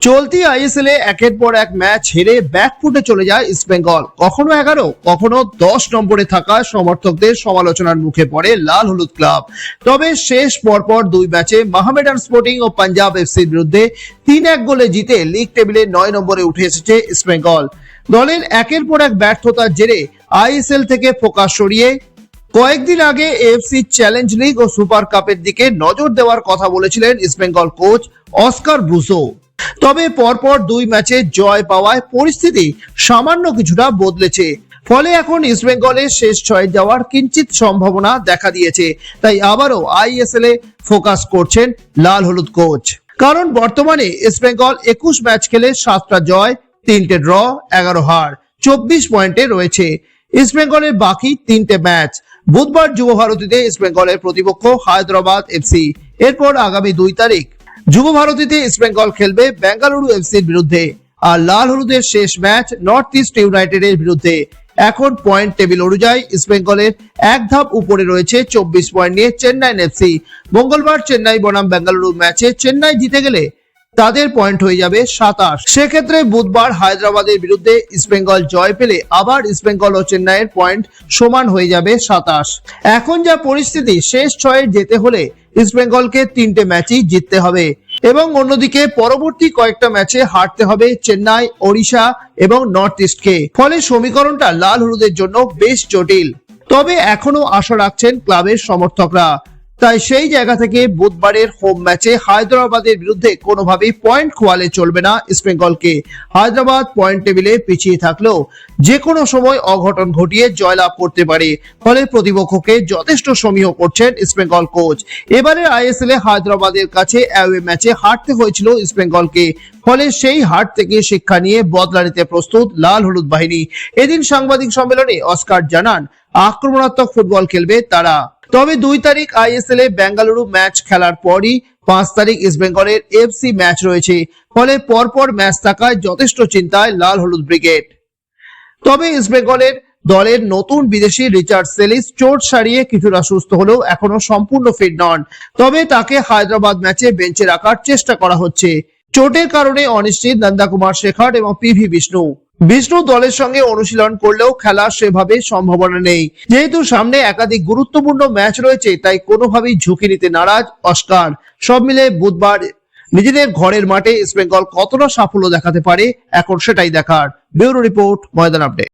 চলতি আইএসএল এ একের পর এক ম্যাচ হেরে ব্যাকফুটে চলে যায় ইস্টবেঙ্গল কখনো এগারো, কখনো দশ নম্বরে থাকা সমর্থকদের সমালোচনার মুখে পড়ে লাল হলুদ ক্লাব। তবে শেষ পরপর দুই ম্যাচে মাহমেডান স্পোর্টিং ও পাঞ্জাব এফসির বিরুদ্ধে তিন এক গোলে জিতে লিগ টেবিলে নয় নম্বরে উঠে এসেছে ইস্টবেঙ্গল দলের একের পর এক ব্যর্থতার জেরে আইএসএল থেকে ফোকাস সরিয়ে কয়েকদিন আগে এএফসি চ্যালেঞ্জ লিগ ও সুপার কাপের দিকে নজর দেওয়ার কথা বলেছিলেন ইস্টবেঙ্গল কোচ অস্কার ব্রুসো তবে পরপর দুই ম্যাচে জয় পাওয়ায় পরিস্থিতি সামান্য কিছুটা বদলেছে। ফলে এখন ইস্টবেঙ্গলের শেষ ছয়ে যাওয়ার কিঞ্চিত সম্ভাবনা দেখা দিয়েছে। তাই আবারও আইএসএল এ ফোকাস করছেন লাল হলুদ কোচ। কারণ বর্তমানে ইস্টবেঙ্গল একুশ ম্যাচ খেলে সাতটা জয়, তিনটে ড্র, এগারো হার, চব্বিশ পয়েন্টে রয়েছে। ইস্টবেঙ্গলের বাকি তিনটে ম্যাচ। বুধবার যুব ভারতীতে ইস্টবেঙ্গলের প্রতিপক্ষ হায়দ্রাবাদ এফসি এরপর আগামী দুই তারিখ যুব ভারতীতে ইস্টবেঙ্গল খেলবে বেঙ্গালুরু এফসির বিরুদ্ধে। আর লাল হলুদের শেষ ম্যাচ নর্থ ইস্ট ইউনাইটেডের বিরুদ্ধে। এখন পয়েন্ট টেবিল অনুযায়ী ইস্টবেঙ্গলের এক ধাপ উপরে রয়েছে চব্বিশ পয়েন্ট নিয়ে চেন্নাই এফসি। মঙ্গলবার চেন্নাই বনাম বেঙ্গালুরু ম্যাচে চেন্নাই জিতে গেলে তাদের পয়েন্ট হয়ে যাবে সাতাশ। সেক্ষেত্রে বুধবার হায়দ্রাবাদের বিরুদ্ধে ইস্টবেঙ্গল জয় পেলে আবার ইস্টবেঙ্গল ও চেন্নাইয়ের পয়েন্ট সমান হয়ে যাবে সাতাশ। এখন যা পরিস্থিতি, শেষ ছয়ে যেতে হলে ইস্টবেঙ্গলকে তিনটে ম্যাচই জিততে হবে। এবং অন্যদিকে পরবর্তী কয়েকটা ম্যাচে হারতে হবে চেন্নাই, ওড়িশা এবং নর্থ ইস্টকে। ফলে সমীকরণটা লাল হলুদের জন্য বেশ জটিল। তবে এখনও আশা রাখছেন ক্লাবের সমর্থকরা। তাই সেই জায়গা থেকে বুধবারের হোম ম্যাচে হায়দ্রাবাদের বিরুদ্ধে কোনোভাবেই পয়েন্ট খোয়ালে চলবে না ইস্টবেঙ্গলকে হায়দ্রাবাদ পয়েন্ট টেবিলে পিছিয়ে থাকলেও যে কোনো সময় অঘটন ঘটিয়ে জয়লাভ করতে পারে। ফলে প্রতিপক্ষকে যথেষ্ট সমীহ করছেন ইস্টবেঙ্গল কোচ এবারে আইএসএল এ হায়দ্রাবাদের কাছে অ্যাওয়ে ম্যাচে হারতে হয়েছিল ইস্টবেঙ্গলকে ফলে সেই হার থেকে শিক্ষা নিয়ে বদলা নিতে প্রস্তুত লাল হলুদ বাহিনী। এদিন সাংবাদিক সম্মেলনে অস্কার জানান, আক্রমণাত্মক ফুটবল খেলবে তারা। তবে দুই তারিখ আইএসএল এ বেঙ্গালুরু ম্যাচ খেলার পরই পাঁচ তারিখ ইস্টবেঙ্গলের এফসি ম্যাচ রয়েছে। ফলে পরপর ম্যাচ থাকায় যথেষ্ট চিন্তায় লাল হলুদ ব্রিগেড। তবে ইস্টবেঙ্গলের দলের নতুন বিদেশি রিচার্ড সেলিস চোট সারিয়ে কিছুটা সুস্থ হলেও এখনও সম্পূর্ণ ফিট নন। তবে তাকে হায়দ্রাবাদ ম্যাচে বেঞ্চে রাখার চেষ্টা করা হচ্ছে। চোটের কারণে অনিশ্চিত নন্দা কুমার শেখর এবং পিভি বিষ্ণু। বিষ্ণু দলের সঙ্গে অনুশীলন করলেও খেলা সেভাবে সম্ভাবনা নেই। যেহেতু সামনে একাধিক গুরুত্বপূর্ণ ম্যাচ রয়েছে, তাই কোনোভাবেই ঝুঁকি নিতে নারাজ অস্কার। সব মিলে বুধবার নিজেদের ঘরের মাঠে ইস্টবেঙ্গল কতটা সাফল্য দেখাতে পারে, এখন সেটাই দেখার। Bureau report, Maidan update.